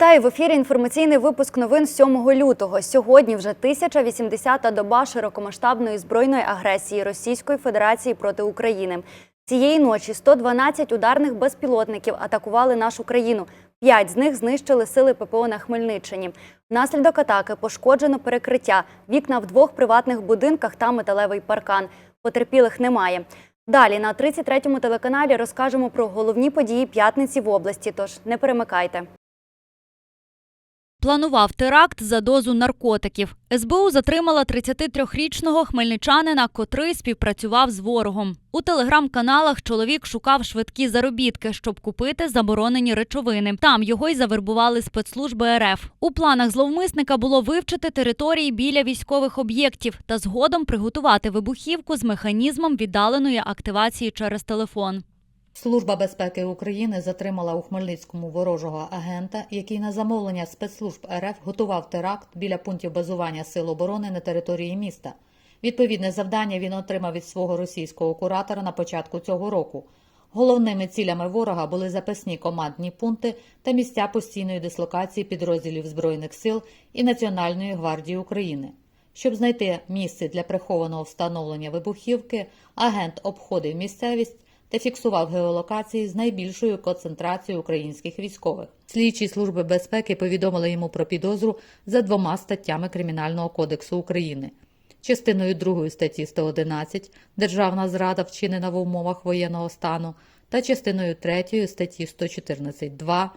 Вітаю в ефірі. Інформаційний випуск новин 7 лютого. Сьогодні вже 1080-та доба широкомасштабної збройної агресії Російської Федерації проти України. Цієї ночі 112 ударних безпілотників атакували нашу країну. П'ять з них знищили сили ППО на Хмельниччині. Внаслідок атаки пошкоджено перекриття, вікна в двох приватних будинках та металевий паркан. Потерпілих немає. Далі на 33-му телеканалі розкажемо про головні події п'ятниці в області. Тож не перемикайте. Планував теракт за дозу наркотиків. СБУ затримала 33-річного хмельничанина, котрий співпрацював з ворогом. У телеграм-каналах чоловік шукав швидкі заробітки, щоб купити заборонені речовини. Там його й завербували спецслужби РФ. У планах зловмисника було вивчити території біля військових об'єктів та згодом приготувати вибухівку з механізмом віддаленої активації через телефон. Служба безпеки України затримала у Хмельницькому ворожого агента, який на замовлення спецслужб РФ готував теракт біля пунктів базування сил оборони на території міста. Відповідне завдання він отримав від свого російського куратора на початку цього року. Головними цілями ворога були запасні командні пункти та місця постійної дислокації підрозділів Збройних сил і Національної гвардії України. Щоб знайти місце для прихованого встановлення вибухівки, агент обходив місцевість та фіксував геолокації з найбільшою концентрацією українських військових. Слідчі служби безпеки повідомили йому про підозру за двома статтями Кримінального кодексу України. Частиною 2 статті 111 Державна зрада вчинена в умовах воєнного стану та частиною 3 статті 114.2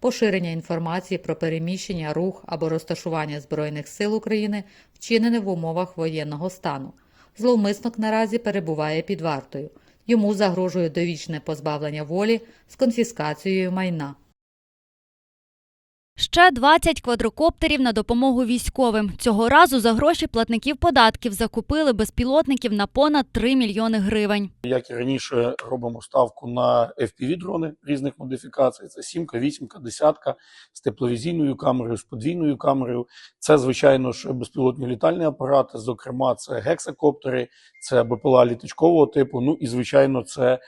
Поширення інформації про переміщення, рух або розташування Збройних сил України вчинене в умовах воєнного стану. Зловмисник наразі перебуває під вартою. Йому загрожує довічне позбавлення волі з конфіскацією майна. Ще 20 квадрокоптерів на допомогу військовим. Цього разу за гроші платників податків закупили безпілотників на понад 3 мільйони гривень. Як і раніше, робимо ставку на FPV-дрони різних модифікацій. Це сімка, вісімка, десятка з тепловізійною камерою, з подвійною камерою. Це, звичайно ж, безпілотні літальні апарати. Зокрема, це гексакоптери, це БПЛА літачкового типу. Ну і звичайно, це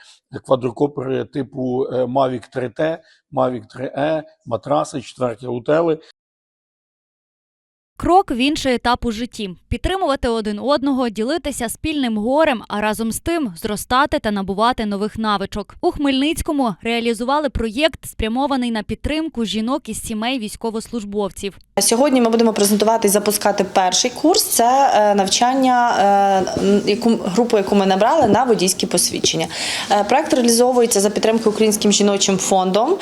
квадрокоптери типу е, Mavic 3T, Mavic 3E, матраси, четверті аутели. Крок в інший етап у житті підтримувати один одного, ділитися спільним горем, а разом з тим зростати та набувати нових навичок. У Хмельницькому реалізували проєкт, спрямований на підтримку жінок із сімей військовослужбовців. Сьогодні ми будемо презентувати і запускати перший курс. Це е, навчання, е, групу, яку ми набрали на водійські посвідчення. Е, Проект реалізовується за підтримки Українським жіночим фондом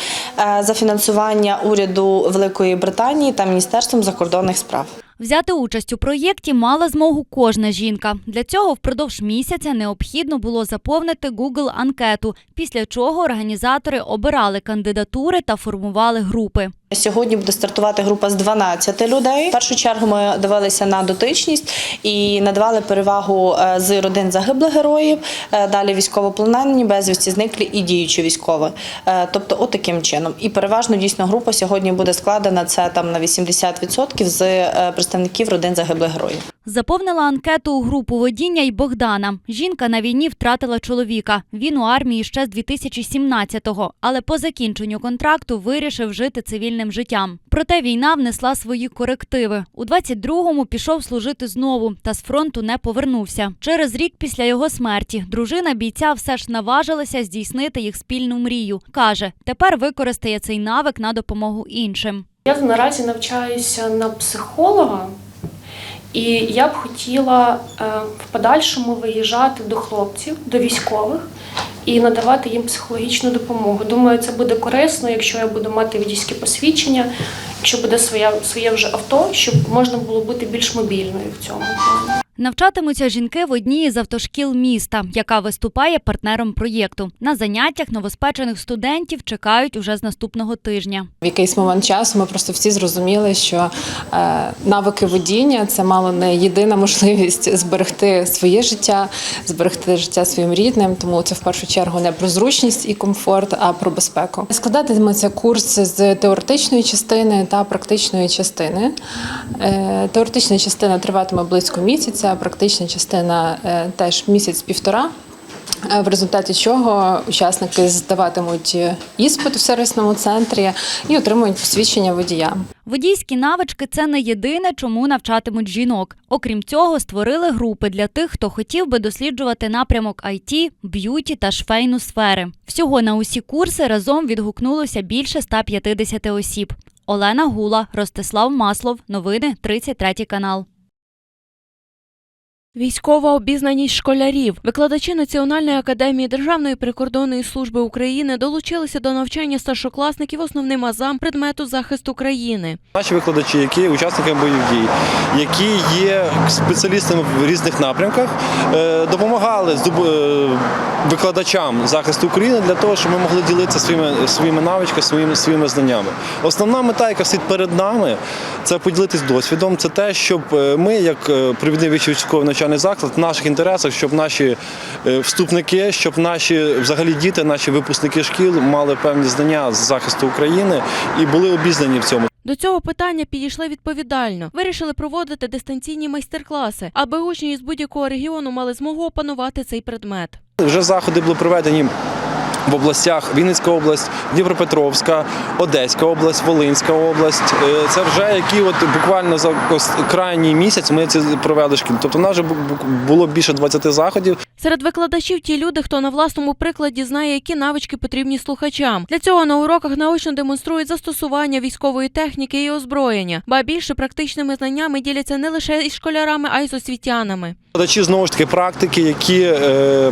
за фінансування уряду Великої Британії та Міністерством закордонних справ. Взяти участь у проєкті мала змогу кожна жінка. Для цього впродовж місяця необхідно було заповнити Google анкету, після чого організатори обирали кандидатури та формували групи. Сьогодні буде стартувати група з 12 людей. В першу чергу ми дивилися на дотичність і надавали перевагу е, з родин загиблих героїв, е, далі військовополонені, безвісті зниклі і діючі військові. Е, Тобто, от таким чином. І переважно дійсно група сьогодні буде складена це там на 80% з представників родин загиблих героїв. Заповнила анкету у групу водіння й Богдана. Жінка на війні втратила чоловіка. Він у армії ще з 2017-го, але по закінченню контракту вирішив жити цивільним життям. Проте війна внесла свої корективи. У 22-му пішов служити знову, та з фронту не повернувся. Через рік після його смерті дружина бійця все ж наважилася здійснити їх спільну мрію. каже, тепер використає цей навик на допомогу іншим. Я наразі навчаюся на психолога, і я б хотіла е, в подальшому виїжджати до хлопців, до військових і надавати їм психологічну допомогу. Думаю, це буде корисно, якщо я буду мати водійське посвідчення, якщо буде своє, своє вже авто, щоб можна було бути більш мобільною в цьому плані. Навчатимуться жінки в одній із автошкіл міста, яка виступає партнером проєкту. На заняттях новоспечених студентів чекають уже з наступного тижня. В якийсь момент часу ми просто всі зрозуміли, що е, навики водіння це мало не єдина можливість зберегти своє життя, зберегти життя своїм рідним. Тому це в першу чергу не про зручність і комфорт, а про безпеку. Складатиметься курс з теоретичної частини та практичної частини. Е, теоретична частина триватиме близько місяця, практична частина е, теж місяць-півтора. е, в результаті чого учасники здаватимуть іспит у сервісному центрі і отримують посвідчення водія. Водійські навички це не єдине, чому навчатимуть жінок. Окрім цього, створили групи для тих, хто хотів би досліджувати напрямок IT, б'юті та швейну сфери. Всього на усі курси разом відгукнулося більше 150 осіб. Олена Гула, Ростислав Маслов. Новини 33 канал. Військова обізнаність школярів. Викладачі Національної академії Державної прикордонної служби України долучилися до навчання старшокласників основним азам предмету захисту країни. Наші викладачі, які є учасниками бойових дій, які є спеціалістами в різних напрямках, е, допомагали е, викладачам захисту України для того, щоб ми могли ділитися своїми своїми навичками, своїми своїми знаннями. Основна мета, яка стоїть перед нами, це поділитись досвідом. Це те, щоб е, ми, як провідний військовий навчальний заклад, в наших інтересах, щоб наші е, вступники, щоб наші взагалі діти, наші випускники шкіл мали певні знання з захисту України і були обізнані в цьому. До цього питання підійшли відповідально. Вирішили проводити дистанційні майстер-класи, аби учні з будь-якого регіону мали змогу опанувати цей предмет. Вже заходи були проведені в областях Вінницька область, Дніпропетровська, Одеська область, Волинська область. Е, Це вже які от буквально за крайній місяць ми це провели шкіл. Тобто, в нас вже бу- бу- було більше 20 заходів. Серед викладачів ті люди, хто на власному прикладі знає, які навички потрібні слухачам. Для цього на уроках наочно демонструють застосування військової техніки і озброєння, ба більше практичними знаннями діляться не лише із школярами, а й з освітянами. Викладачі знову ж таки практики, які е,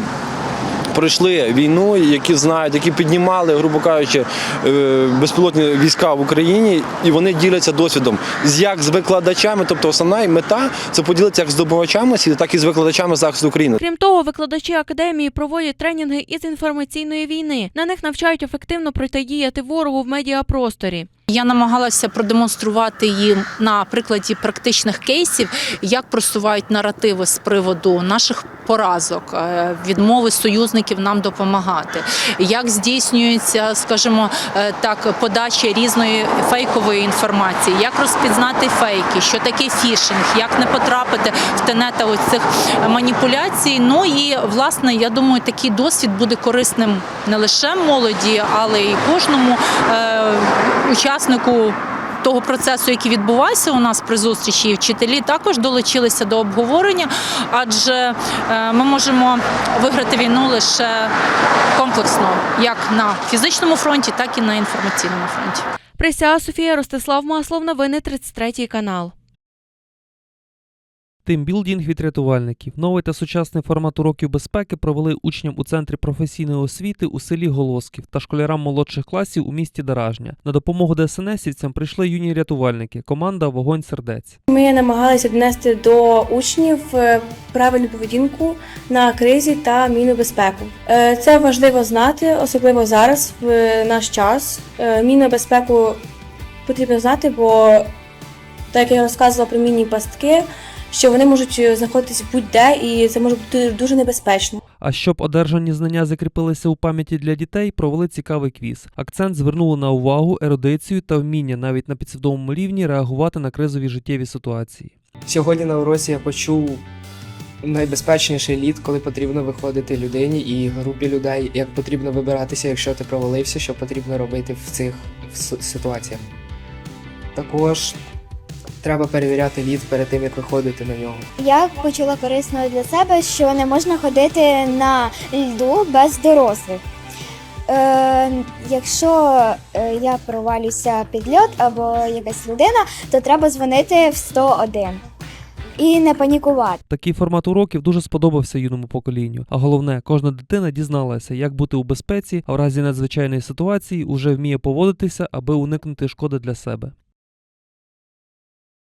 пройшли війну, які знають, які піднімали, грубо кажучи, е, безпілотні війська в Україні, і вони діляться досвідом з як з викладачами. Тобто основна мета це поділитися як з здобувачами освіти, так і з викладачами захисту України. Крім того, викладачі академії проводять тренінги із інформаційної війни. На них навчають ефективно протидіяти ворогу в медіапросторі. Я намагалася продемонструвати їм на прикладі практичних кейсів, як просувають наративи з приводу наших поразок, е, відмови союзників нам допомагати, як здійснюється, скажімо е, так, подача різної фейкової інформації, як розпізнати фейки, що таке фішинг, як не потрапити в тенета ось цих маніпуляцій. Ну і власне, я думаю, такий досвід буде корисним не лише молоді, але й кожному е, учаснику. Того процесу, який відбувався у нас при зустрічі, і вчителі також долучилися до обговорення, адже е, ми можемо виграти війну лише комплексно, як на фізичному фронті, так і на інформаційному фронті. Присяга Софія Ростислав Маслов, новини 33 канал. Тимбілдінг від рятувальників. Новий та сучасний формат уроків безпеки провели учням у центрі професійної освіти у селі Голосків та школярам молодших класів у місті Даражня. На допомогу ДСНСівцям прийшли юні рятувальники. Команда Вогонь сердець. Ми намагалися донести до учнів е, правильну поведінку на кризі та мінну безпеку. Е, Це важливо знати, особливо зараз, в наш час. Е, Мінну безпеку потрібно знати, бо так як я розказувала про мінні пастки, що вони можуть знаходитися будь-де, і це може бути дуже небезпечно. А щоб одержані знання закріпилися у пам'яті для дітей, провели цікавий квіз. Акцент звернули на увагу, ерудицію та вміння навіть на підсвідомому рівні реагувати на кризові життєві ситуації. Сьогодні на уроці я почув найбезпечніший лід, коли потрібно виходити людині і групі людей, як потрібно вибиратися, якщо ти провалився, що потрібно робити в цих с- ситуаціях. Також треба перевіряти лід перед тим, як виходити на нього. Я почула корисно для себе, що не можна ходити на льду без дорослих. Е, якщо е, я провалюся під льод або якась людина, то треба дзвонити в 101 і не панікувати. Такий формат уроків дуже сподобався юному поколінню. А головне, кожна дитина дізналася, як бути у безпеці, а в разі надзвичайної ситуації уже вміє поводитися, аби уникнути шкоди для себе.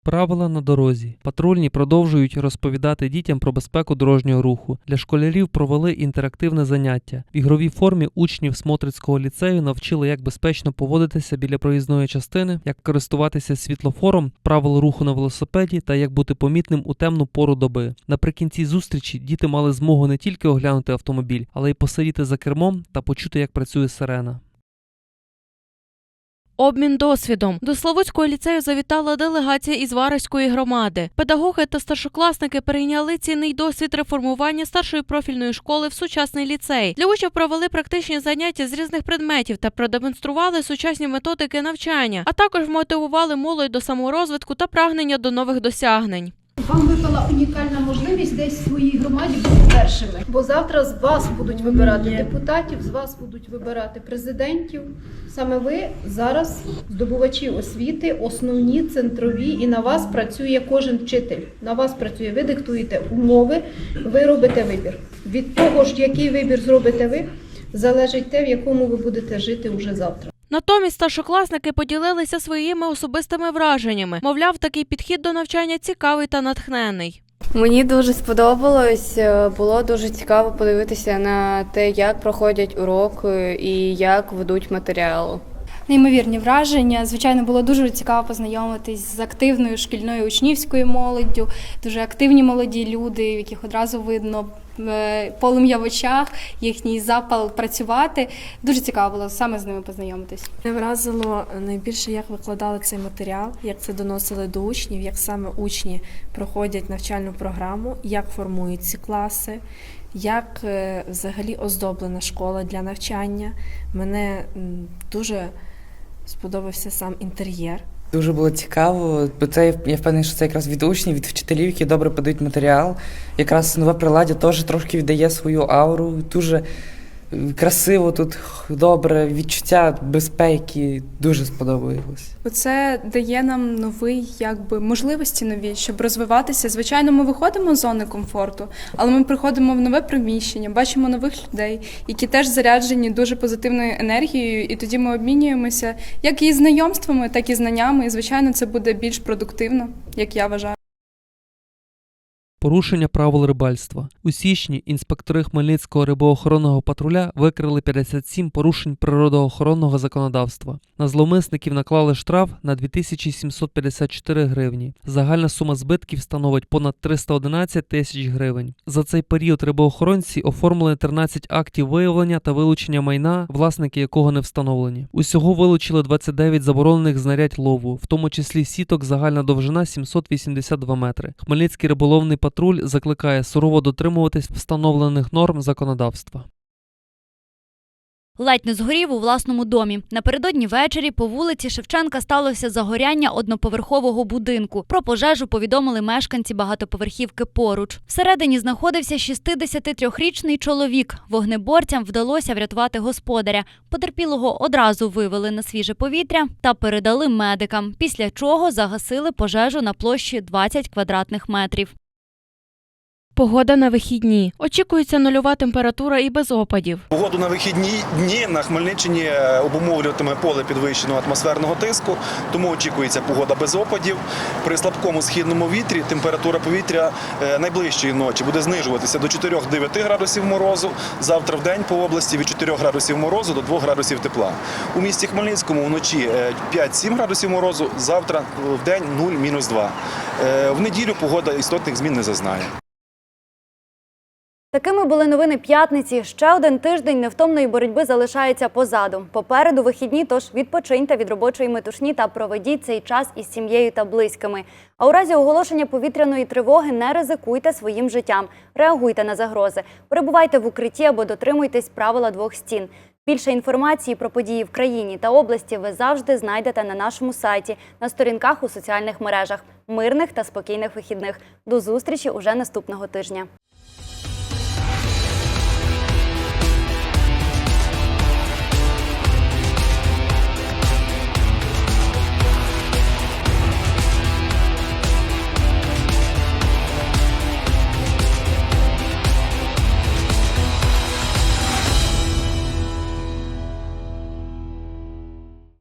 Правила на дорозі. Патрульні продовжують розповідати дітям про безпеку дорожнього руху. Для школярів провели інтерактивне заняття. В ігровій формі учнів Смотрицького ліцею навчили, як безпечно поводитися біля проїзної частини, як користуватися світлофором, правил руху на велосипеді та як бути помітним у темну пору доби. Наприкінці зустрічі діти мали змогу не тільки оглянути автомобіль, але й посидіти за кермом та почути, як працює сирена. Обмін досвідом. До Славутського ліцею завітала делегація із Вараської громади. Педагоги та старшокласники перейняли цінний досвід реформування старшої профільної школи в сучасний ліцей. Для учнів провели практичні заняття з різних предметів та продемонстрували сучасні методики навчання, а також мотивували молодь до саморозвитку та прагнення до нових досягнень. Вам випала унікальна можливість десь в своїй громаді бути першими. Бо завтра з вас будуть вибирати депутатів, з вас будуть вибирати президентів. Саме ви зараз здобувачі освіти, основні, центрові, і на вас працює кожен вчитель. На вас працює, ви диктуєте умови, ви робите вибір. Від того ж, який вибір зробите ви, залежить те, в якому ви будете жити уже завтра. Натомість старшокласники поділилися своїми особистими враженнями. Мовляв, такий підхід до навчання цікавий та натхнений. Мені дуже сподобалось. е, Було дуже цікаво подивитися на те, як проходять уроки і як ведуть матеріал. Неймовірні враження. Звичайно, було дуже цікаво познайомитись з активною шкільною учнівською молоддю, дуже активні молоді люди, в яких одразу видно полум'я в очах, їхній запал працювати. Дуже цікаво було саме з ними познайомитись. Мене вразило найбільше, як викладали цей матеріал, як це доносили до учнів, як саме учні проходять навчальну програму, як формують ці класи, як е, взагалі оздоблена школа для навчання. Мене дуже сподобався сам інтер'єр. Дуже було цікаво, бо це я впевнений, що це якраз від учнів, від вчителів, які добре подають матеріал. Якраз нове приладдя теж трошки віддає свою ауру. Дуже красиво тут, добре, відчуття безпеки. Дуже сподобалось. Бо це дає нам новий, якби можливості нові, щоб розвиватися. Звичайно, ми виходимо з зони комфорту, але ми приходимо в нове приміщення, бачимо нових людей, які теж заряджені дуже позитивною енергією, і тоді ми обмінюємося як і знайомствами, так і знаннями. І звичайно, це буде більш продуктивно, як я вважаю. Порушення правил рибальства. У січні інспектори Хмельницького рибоохоронного патруля викрили 57 порушень природоохоронного законодавства. На зловмисників наклали штраф на 2754 гривні. Загальна сума збитків становить понад 311 тисяч гривень. За цей період рибоохоронці оформили 13 актів виявлення та вилучення майна, власники якого не встановлені. Усього вилучили 29 заборонених знарядь лову, в тому числі сіток загальна довжина 782 метри. Хмельницький риболовний патруль закликає сурово дотримуватись встановлених норм законодавства. Ледь не згорів у власному домі. Напередодні ввечері по вулиці Шевченка сталося загоряння одноповерхового будинку. Про пожежу повідомили мешканці багатоповерхівки поруч. Всередині знаходився 63-річний чоловік. Вогнеборцям вдалося врятувати господаря. Потерпілого одразу вивели на свіже повітря та передали медикам, після чого загасили пожежу на площі 20 квадратних метрів. Погода на вихідні. Очікується нульова температура і без опадів. Погоду на вихідні дні на Хмельниччині е, обумовлюватиме поле підвищеного атмосферного тиску, тому очікується погода без опадів. При слабкому східному вітрі температура повітря е, найближчої ночі буде знижуватися до 4-9 градусів морозу. Завтра в день по області від 4 градусів морозу до 2 градусів тепла. У місті Хмельницькому вночі е, 5-7 градусів морозу, завтра в день 0-2. Е, В неділю погода істотних змін не зазнає. Такими були новини п'ятниці. Ще один тиждень невтомної боротьби залишається позаду. Попереду вихідні, тож відпочиньте від робочої метушні та проведіть цей час із сім'єю та близькими. А у разі оголошення повітряної тривоги не ризикуйте своїм життям, реагуйте на загрози, перебувайте в укритті або дотримуйтесь правила двох стін. Більше інформації про події в країні та області ви завжди знайдете на нашому сайті, на сторінках у соціальних мережах. Мирних та спокійних вихідних. До зустрічі уже наступного тижня.